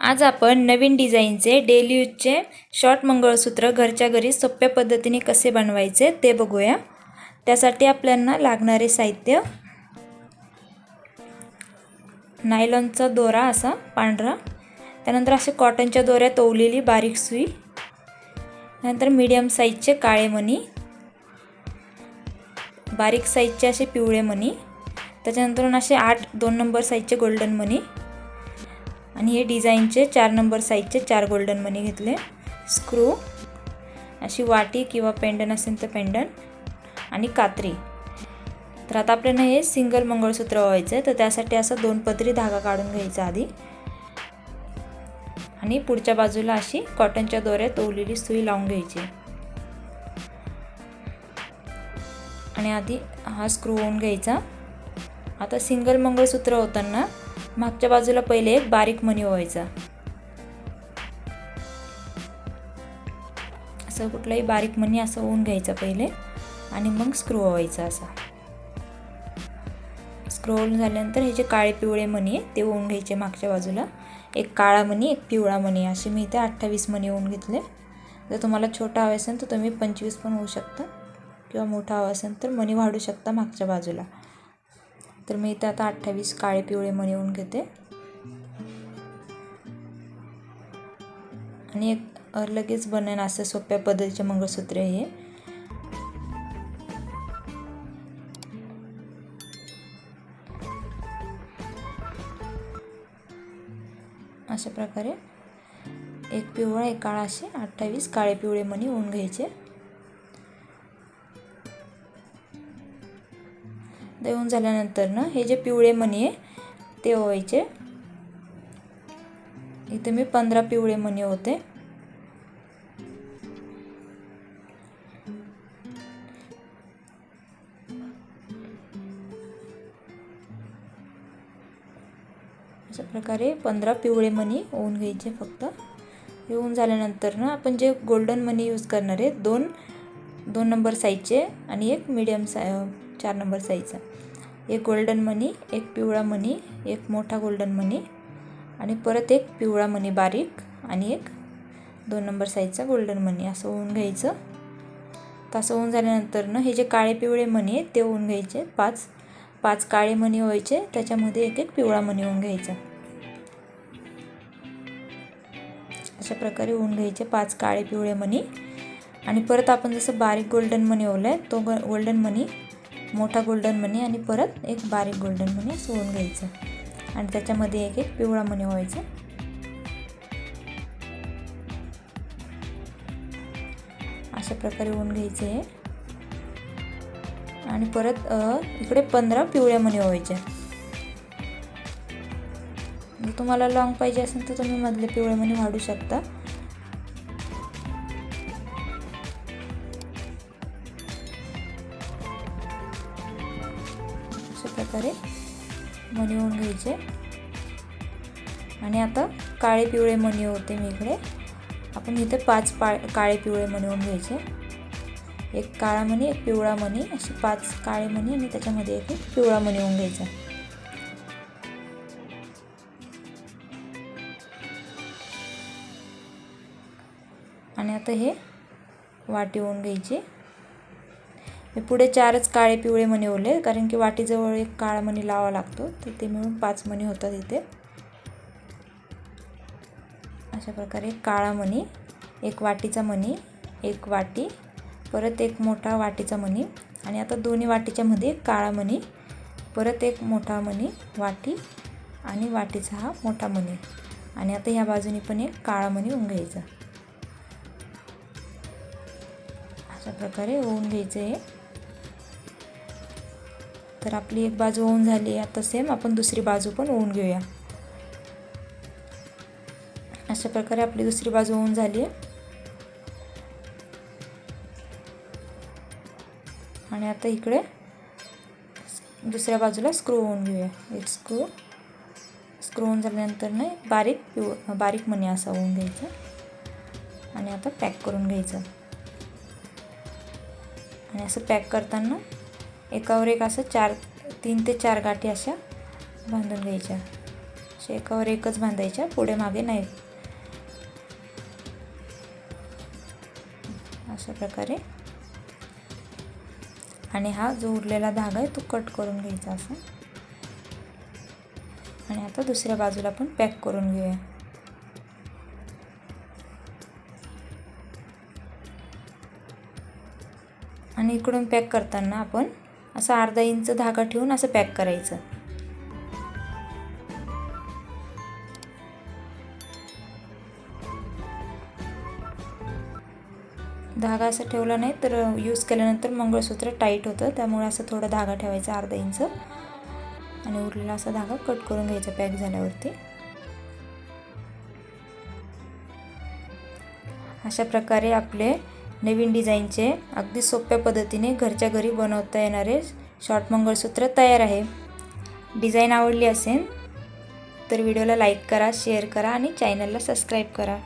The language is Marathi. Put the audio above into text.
आज आपण नवीन डिझाईनचे डेली यूजचे शॉर्ट मंगळसूत्र घरच्या घरी सोप्या पद्धतीने कसे बनवायचे ते बघूया. त्यासाठी आपल्याला लागणारे साहित्य नायलॉनचा दोरा असा पांढरा त्यानंतर असे कॉटनच्या दोऱ्यात ओवलेली बारीक सुई नंतर मीडियम साईजचे काळे मणी बारीक साईजचे असे पिवळे मणी त्याच्यानंतर असे आठ दोन नंबर साईजचे गोल्डन मणी आणि हे डिझाईनचे चार नंबर साईजचे चार गोल्डन मनी घेतले. स्क्रू अशी वाटी किंवा पेंडन असेल तर पेंडन आणि कात्री. तर आता आपल्याला हे सिंगल मंगळसूत्र व्हायचं आहे तर त्यासाठी असं दोन पदरी धागा काढून घ्यायचा आधी. आणि पुढच्या बाजूला अशी कॉटनच्या दोऱ्यात ओवलेली सुई लावून घ्यायची. आणि आधी हा स्क्रू होऊन घ्यायचा. आता सिंगल मंगळसूत्र होताना मागच्या बाजूला पहिले एक बारीक मणी व्हायचा असं कुठलाही बारीक मणी असं होऊन घ्यायचा पहिले आणि मग स्क्रू व्हायचा असा. स्क्रू झाल्यानंतर हे जे काळे पिवळे मणी आहे ते होऊन घ्यायचे मागच्या बाजूला. एक काळा मणी एक पिवळा मणी असे मी इथे अठ्ठावीस मणी होऊन घेतले. जर तुम्हाला छोटा हवा असेल तर तुम्ही पंचवीस पण होऊ शकता किंवा मोठा हवा असेल तर मणी वाढू शकता मागच्या बाजूला. तर मी इथे आता अठ्ठावीस काळे पिवळे मणी येऊन घेते. आणि एक लगेच बनेन असं सोप्या पद्धतीचे मंगळसूत्र हे. अशा प्रकारे एक पिवळा एक काळा असे अठ्ठावीस काळे पिवळे मणी होऊन घ्यायचे. देऊन झाल्यानंतर ना हे जे पिवळे मणी आहे ते ओवायचे. इथे मी पंधरा पिवळे मणी होते अशा प्रकारे पंधरा पिवळे मणी ओवून घ्यायचे फक्त. येऊन झाल्यानंतर ना आपण जे गोल्डन मनी यूज करणार आहे दोन दोन नंबर साईजचे आणि एक मीडियम साय चार नंबर साईजचा. एक गोल्डन मनी एक पिवळा मनी एक मोठा गोल्डन मनी आणि परत एक पिवळा मनी बारीक आणि एक दोन नंबर साईजचा गोल्डन मनी असं होऊन घ्यायचं. तसं होऊन झाल्यानंतर ना हे जे काळे पिवळे मणी आहेत ते होऊन घ्यायचे. पाच पाच काळे मणी व्हायचे. त्याच्यामध्ये एक एक पिवळा मणी होऊन घ्यायचा. अशा प्रकारे होऊन घ्यायचे पाच काळे पिवळे मणी आणि परत आपण जसं बारीक गोल्डन मनी ओवलं आहे तो गोल्डन मनी मोठा गोल्डन मनी आणि परत एक बारीक गोल्डन मनी सोडून घ्यायचं. आणि त्याच्यामध्ये एक एक पिवळा मनी व्हायचा. अशा प्रकारे होऊन घ्यायचे हे. आणि परत इकडे पंधरा पिवळ्या मनी व्हायच्या. जर तुम्हाला लॉंग पाहिजे असेल तर तुम्ही मधले पिवळे मणी वाढू शकता. अशा मणी होऊन घ्यायचे. आणि आता काळे पिवळे मणी होते मी इकडे. आपण इथे पाच पा काळे पिवळे मणी होऊन घ्यायचे. एक काळा मणी एक पिवळा मणी असे पाच काळे मणी आणि त्याच्यामध्ये एक पिवळा मणी होऊन घ्यायचा. आणि आता हे वाटी होऊन घ्यायची. मी पुढे चारच काळे पिवळे मणी उरले कारण की वाटीजवळ एक काळा मणी लावा लागतो तर ते मिळून पाच मणी होतात इथे. अशा प्रकारे काळा मणी एक वाटीचा मणी एक वाटी परत एक मोठा वाटीचा मणी आणि आता दोन्ही वाटीच्यामध्ये काळा मणी परत एक मोठा मणी वाटी आणि वाटीचा हा मोठा मणी. आणि आता ह्या बाजूनी पण एक काळा मणी होऊन घ्यायचा. अशा प्रकारे होऊन घ्यायचं आहे तर आपली एक बाजू होऊन झाली आता सेम आपण दुसरी बाजू पण होऊन घेऊया. अशा प्रकारे आपली दुसरी बाजू होऊन झाली आहे. आणि आता इकडे दुसऱ्या बाजूला स्क्रू होऊन घेऊया. एक स्क्रू स्क्रू होऊन झाल्यानंतर ना एक बारीक पिव बारीक मणी असा होऊन घ्यायचा. आणि आता पॅक करून घ्यायचं. आणि असं पॅक करताना एकावर एक असं चार तीन ते चार गाठी अशा बांधून घ्यायच्या. अशा एकावर एकच बांधायच्या पुढे मागे नाही. अशा प्रकारे. आणि हा जो उरलेला धागा आहे तो कट करून घ्यायचा असा. आणि आता दुसऱ्या बाजूला पण पॅक करून घेऊया. आणि इकडून पॅक करताना आपण असं अर्धा इंच धागा ठेवून असं पॅक करायचं. धागा असं ठेवला नाही तर यूज केल्यानंतर मंगळसूत्र टाईट होतं त्यामुळे असं थोडं धागा ठेवायचा अर्धा इंच. आणि उरलेला असा धागा कट करून घ्यायचा पॅक झाल्यावरती. अशा प्रकारे आपले नवीन डिझाईनचे अगदी सोप्या पद्धतीने घरच्या घरी बनवता येणारे शॉर्ट मंगळसूत्र तयार आहे. डिझाईन आवडली असेल तर व्हिडिओला लाईक करा शेअर करा आणि चॅनलला सबस्क्राईब करा.